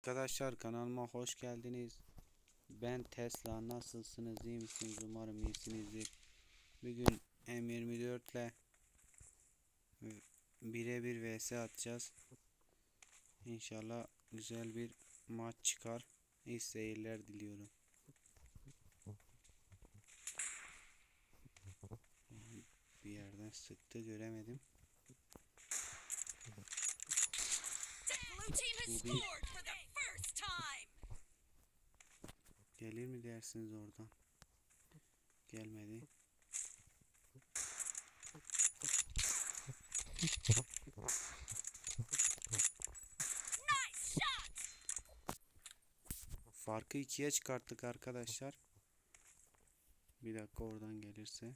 Arkadaşlar kanalıma hoş geldiniz. Ben Tesla. Nasılsınız? iyi misiniz? Umarım iyisinizdir. Bugün M24 ile birebir vs atacağız. İnşallah güzel bir maç çıkar. İyi seyirler diliyorum. Bir yerden sıktı göremedim. Bu bir- Gelir mi dersiniz oradan? Gelmedi. Farkı ikiye çıkarttık arkadaşlar. Bir dakika oradan gelirse.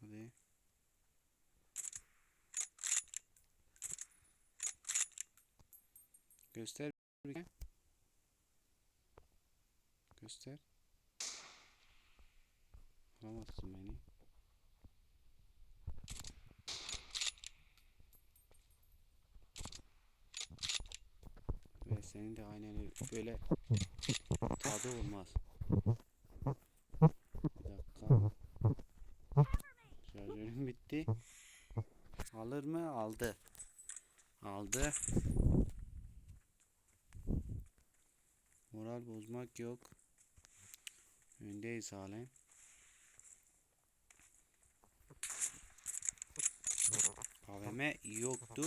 Hadi. Göster. bir. Göster. Alamazsın beni. Ve senin de aynen öyle- böyle tadı olmaz. Bir dakika. Şarjörüm bitti. Alır mı? Aldı. Aldı. Moral bozmak yok. Öndeyiz halen. AVM yoktu.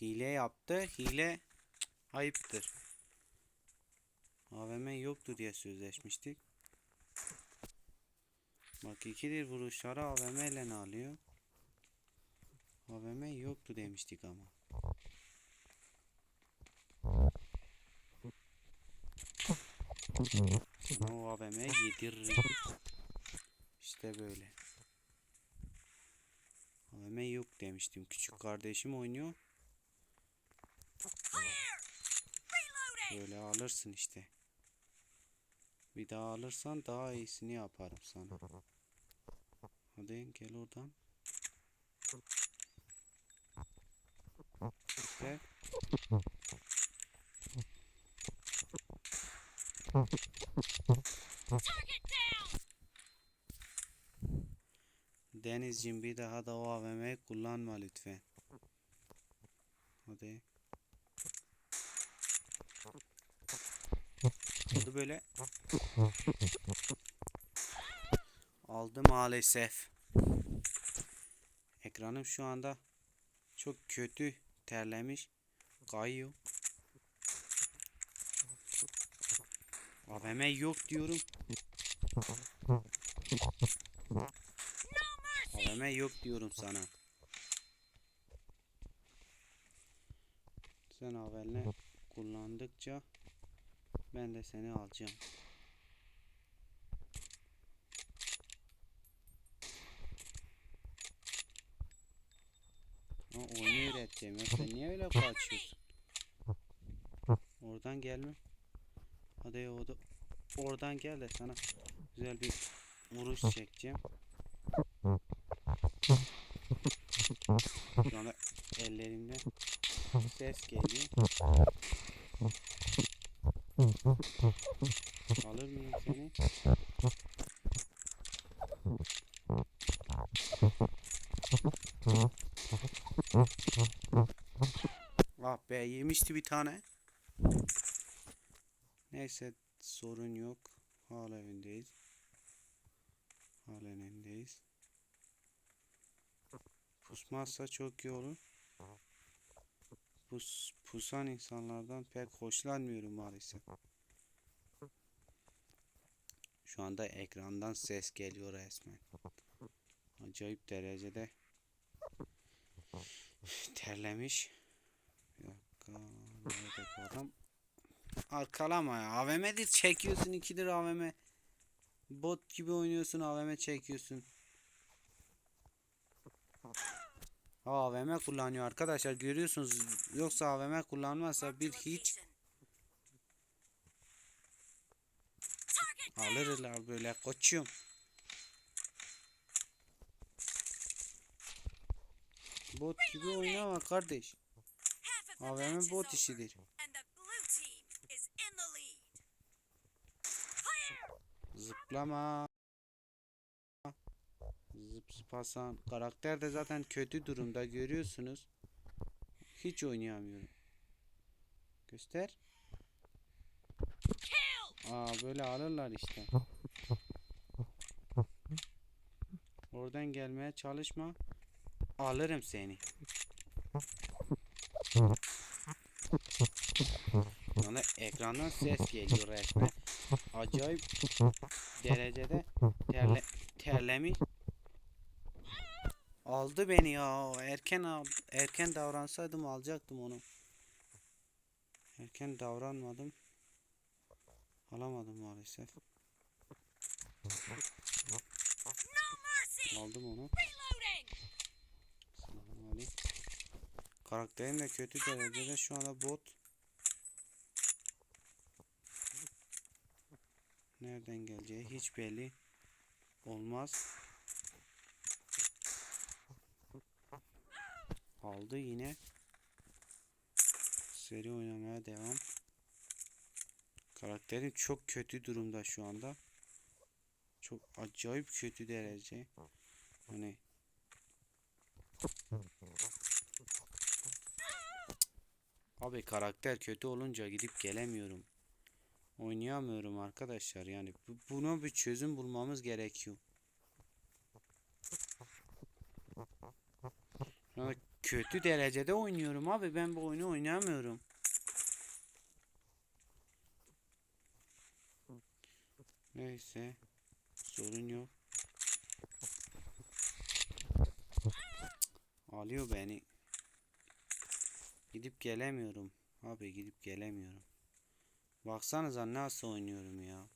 Hile yaptı. Hile ayıptır. AVM yoktu diye sözleşmiştik. Bak ikidir vuruşları AVM ile alıyor? AVM yoktu demiştik ama. Sana o AVM yediririm. İşte böyle. AVM yok demiştim. Küçük kardeşim oynuyor. Böyle alırsın işte. Bir daha alırsan daha iyisini yaparım sana. Hadi gel oradan. İşte. Denizciğim bir daha da o AVM'yi kullanma lütfen. Hadi. Oldu böyle. Aldı maalesef. Ekranım şu anda çok kötü terlemiş. Kayıyor. AVM yok diyorum. AVM yok diyorum sana. Sen AVM'le kullandıkça ben de seni alacağım. Ha, oyunu öğreteceğim. Ya sen niye öyle kaçıyorsun? Oradan gelme. Hadi o da oradan gel de sana güzel bir vuruş çekeceğim. Şu anda ellerimde ses geliyor. Alır mıyım seni? Ah be yemişti bir tane. Neyse sorun yok. Hala öndeyiz. Halen öndeyiz. Pusmazsa çok iyi olur. Pus, pusan insanlardan pek hoşlanmıyorum maalesef. Şu anda ekrandan ses geliyor resmen. Acayip derecede terlemiş. Bir dakika. Nerede bu adam? Arkalama ya. AVM'dir çekiyorsun. ikidir AVM. Bot gibi oynuyorsun. AVM çekiyorsun. AVM kullanıyor arkadaşlar görüyorsunuz yoksa AVM kullanmazsa bir hiç alırlar böyle koçum. Bot gibi oynama kardeş. AVM bot işidir. Zıplama. Zıp zıp Hasan. Karakter de zaten kötü durumda görüyorsunuz. Hiç oynayamıyorum. Göster. Aa böyle alırlar işte. Oradan gelmeye çalışma. Alırım seni. Yani ekrandan ses geliyor resmen. Acayip derecede terle, terlemiş. Aldı beni ya. Erken al, erken davransaydım alacaktım onu. Erken davranmadım. Alamadım maalesef. Aldım onu. Karakterim de kötü derecede şu anda bot. Nereden geleceği hiç belli olmaz. Aldı yine. Seri oynamaya devam. Karakterim çok kötü durumda şu anda. Çok acayip kötü derece. Hani Abi karakter kötü olunca gidip gelemiyorum. Oynayamıyorum arkadaşlar yani bu- buna bir çözüm bulmamız gerekiyor. Yani kötü derecede oynuyorum abi ben bu oyunu oynayamıyorum. Neyse sorun yok. Alıyor beni. Gidip gelemiyorum. Abi gidip gelemiyorum. Baksanıza nasıl oynuyorum ya.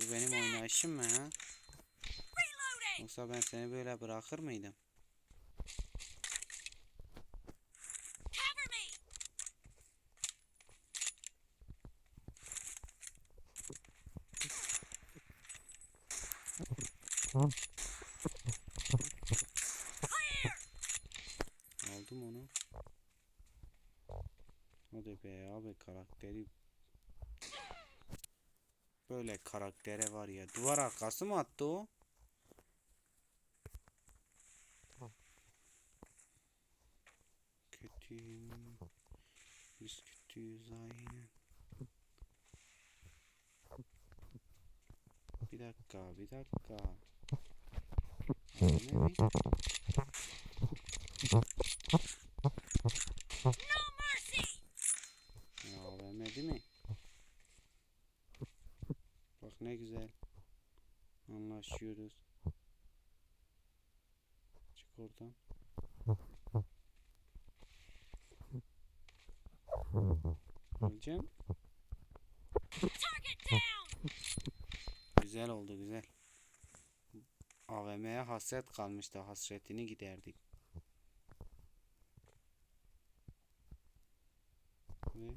Bu benim oynayışım mı ha? Yoksa ben seni böyle bırakır mıydım? Aldım onu. Hadi be abi karakteri Böyle karaktere var ya. Duvar arkası mı attı o? Kötüyüm. Biz kötüyüz aynen. Bir dakika, bir dakika. Abi ne bir? No mercy! Ya AVM değil mi? Bak ne güzel. Anlaşıyoruz. Çık oradan. Öleceğim. Güzel oldu güzel. AVM'ye hasret kalmıştı. Hasretini giderdik. Ve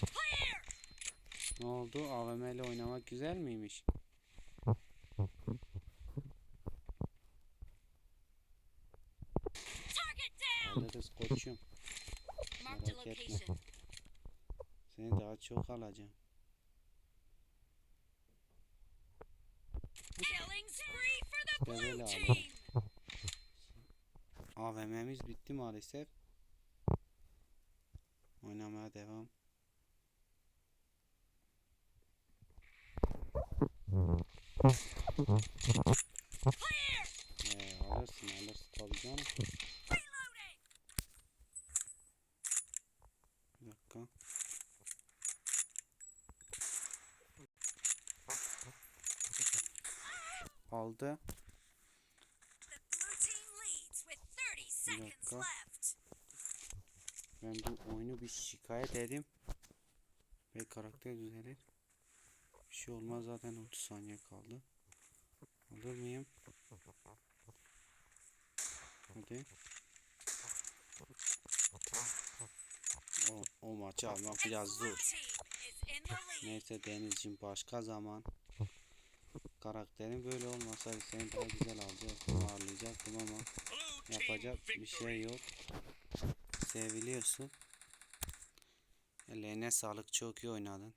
Clear! Ne oldu? AVM ile oynamak güzel miymiş? Alırız koçum. Merak etme. Seni daha çok alacağım. Böyle team! AVM'miz bitti maalesef. Oynamaya devam. Ee, alırsın alırsın tabii canım. Bir dakika. Aldı. The blue team leads with 30 seconds dakika. Ben bu oyunu bir şikayet edeyim. Ve karakter düzelir. Şey olmaz zaten 30 saniye kaldı. Alır mıyım? Hadi. O, o maçı almak biraz zor. Neyse Denizciğim başka zaman. Karakterin böyle olmasaydı seni daha güzel alacaktım, ağırlayacaktım ama yapacak bir şey yok. Seviliyorsun. Eline sağlık çok iyi oynadın.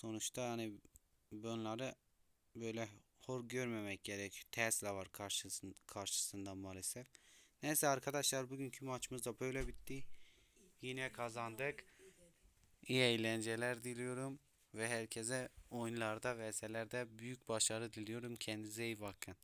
Sonuçta hani bunları böyle hor görmemek gerekiyor. Tesla var karşısında, karşısında maalesef. Neyse arkadaşlar bugünkü maçımız da böyle bitti. Yine kazandık. İyi eğlenceler diliyorum ve herkese oyunlarda vs büyük başarı diliyorum. Kendinize iyi bakın.